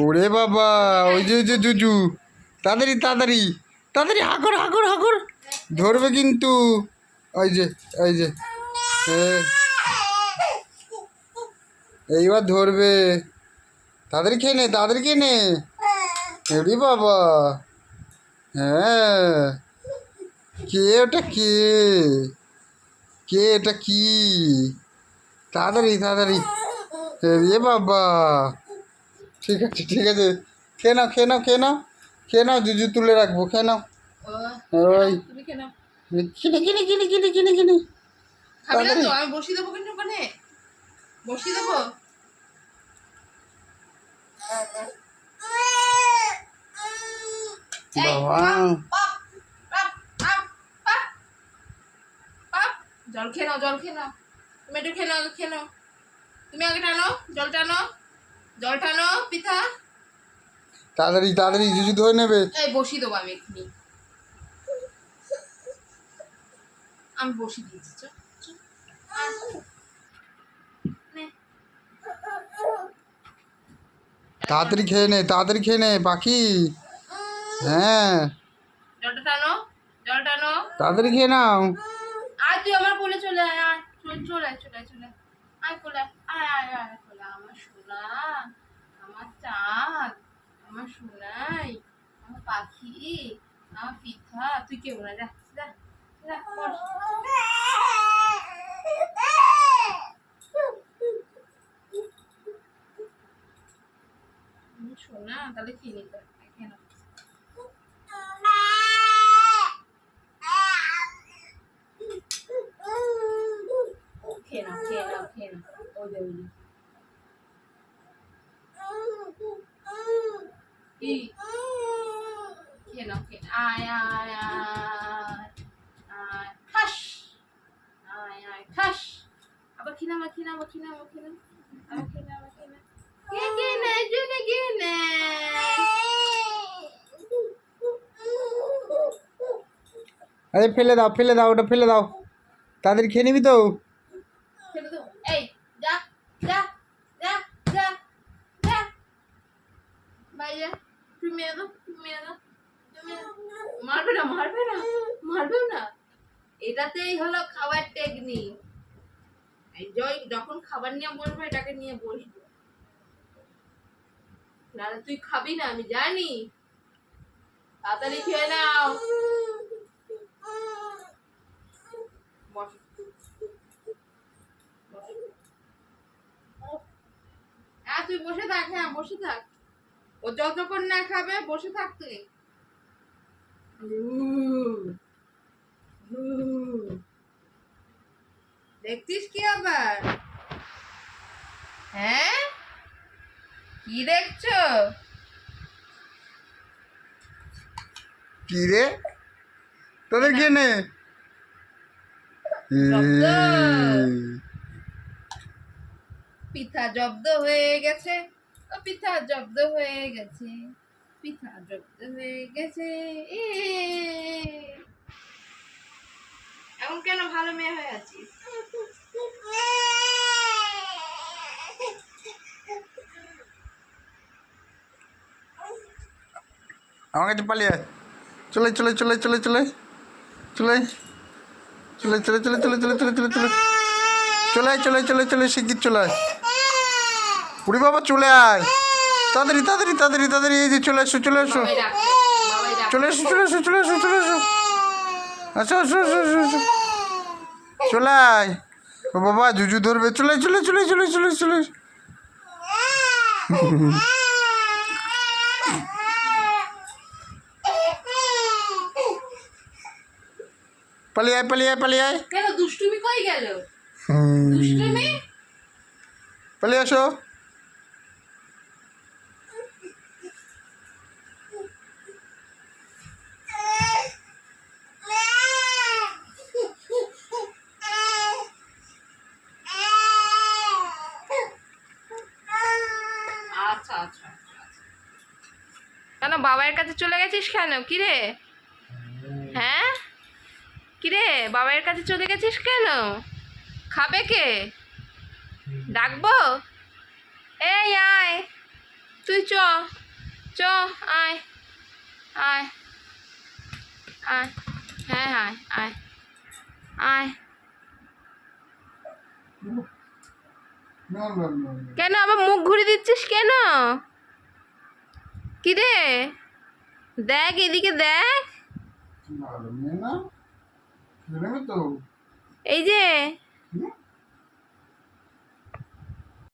ওরে বাবা, ওই যে ওই যে জুজু। তাড়াতাড়ি তাড়াতাড়ি তাড়াতাড়ি হাকর হাকর হাকর ধরবে কিন্তু। ওই যে ওই যে। এইবার ধরবে। তাড়াতাড়ি খেয়ে নে, তাড়াতাড়ি খেয়ে নে। ওরে বাবা। হ্যাঁ। কে ওটা কে? কে এটা কি? তাড়াতাড়ি তাড়াতাড়ি। এ বাবা। ঠিক আছে ঠিক আছে। খেয়ে নাও খেয়ে নাও খেয়ে নাও। খেয়ে নাও জুজু তুলে রাখব খেয়ে নাও। ওই। কেন কিনে কিনে কিনে কিনে কিনে। আমি বসিয়ে দেবো কিন্তু ওখানে। বসিয়ে। জল খেয়ে নাও জল খেয়ে নাও। তুমি একটু খেয়ে নাও খেয়ে নাও। তুমি আগে টানো জল টানো জল টানো পিঠা। তাড়াতাড়ি তাড়াতাড়ি জুজু ধরে নেবে। এই বসিয়ে দেবো আমি এক্ষুনি। আমি বসিয়ে দিয়েছি চ। তাড়াতাড়ি খেয়ে নে তাড়াতাড়ি খেয়ে নে পাখি। হ্যাঁ। জলটা টানো জল টানো। তাড়াতাড়ি খেয়ে নাও। আয় তুই আমার কোলে চলে আয় চলে চলে আয় চলে আয়, চলে। আয়। কোলে আয়। আমার সোনা আমার চাঁদ আমার সোনাই আমার পাখি আমার পিঠা তুই কেমন যা যা যা। আমার সোনা তাহলে নিতে হবে, দেবে আয় খাস! আয় আয় খাস! আরে ফেলে দাও ফেলে দাও ওটা ফেলে দাও। তাদের খেয়ে নিবি তো? ফেলে দাও এই বাইরে তুমি দাও। মারবে না মারবে না মারবে না এটাতেই হলো খাবার টেকনিক জয় যখন খাবার নিয়ে বসবে, এটাকে নিয়ে বসবে। নাহলে তুই খাবি না, আমি জানি। তাড়াতাড়ি খেয়ে নাও। হ্যাঁ তুই বসে থাক হ্যাঁ বসে থাক। ও যতক্ষণ না খাবে বসে থাক তুই দেখছিস কি আবার? হ্যাঁ? কি দেখছ? কি রে? তাদের খেয়ে নে। পিঠা জব্দ হয়ে গেছে। ও পিঠা জব্দ হয়ে গেছে পিঠা জব্দ হয়ে গেছে এখন কেন ভালো মেয়ে হয়ে আছিস আমার কাছে পালিয়ে। চলে চলে চলে চলে চলে চলে চলে চলে চলে চলে চলে চলে চলে চলে চলে চলে চলে চলে শিগগির চলে পুরি বাবা চলে আয়। তাড়াতাড়ি তাড়াতাড়ি তাড়াতাড়ি তাড়াতাড়ি এই যে চলে এসো চলে এসো। চলে এসো চলে এসো চলে এসো চলে এসো। আচ্ছা আসো আসো আসো আসো চলে আয়। ও বাবা জুজু ধরবে। চলে চলে চলে চলে চলে চলে। পালিয়ে আয় পালিয়ে আয় পালিয়ে আয়। কেন দুষ্টুমি কই গেল? দুষ্টুমি? পালিয়ে আসো। কেন বাবার কাছে চলে গেছিস কেন? কিরে হ্যাঁ? কিরে বাবার কাছে চলে গেছিস কেন? খাবে কে? ডাকবো? এই, আয়। তুই চ চ, আয় আয় আয় হ্যাঁ আয় আয় আয়। কেন? আবার মুখ ঘুরে দিচ্ছিস কেন? কি রে দেখ এদিকে দেখ। এই যে?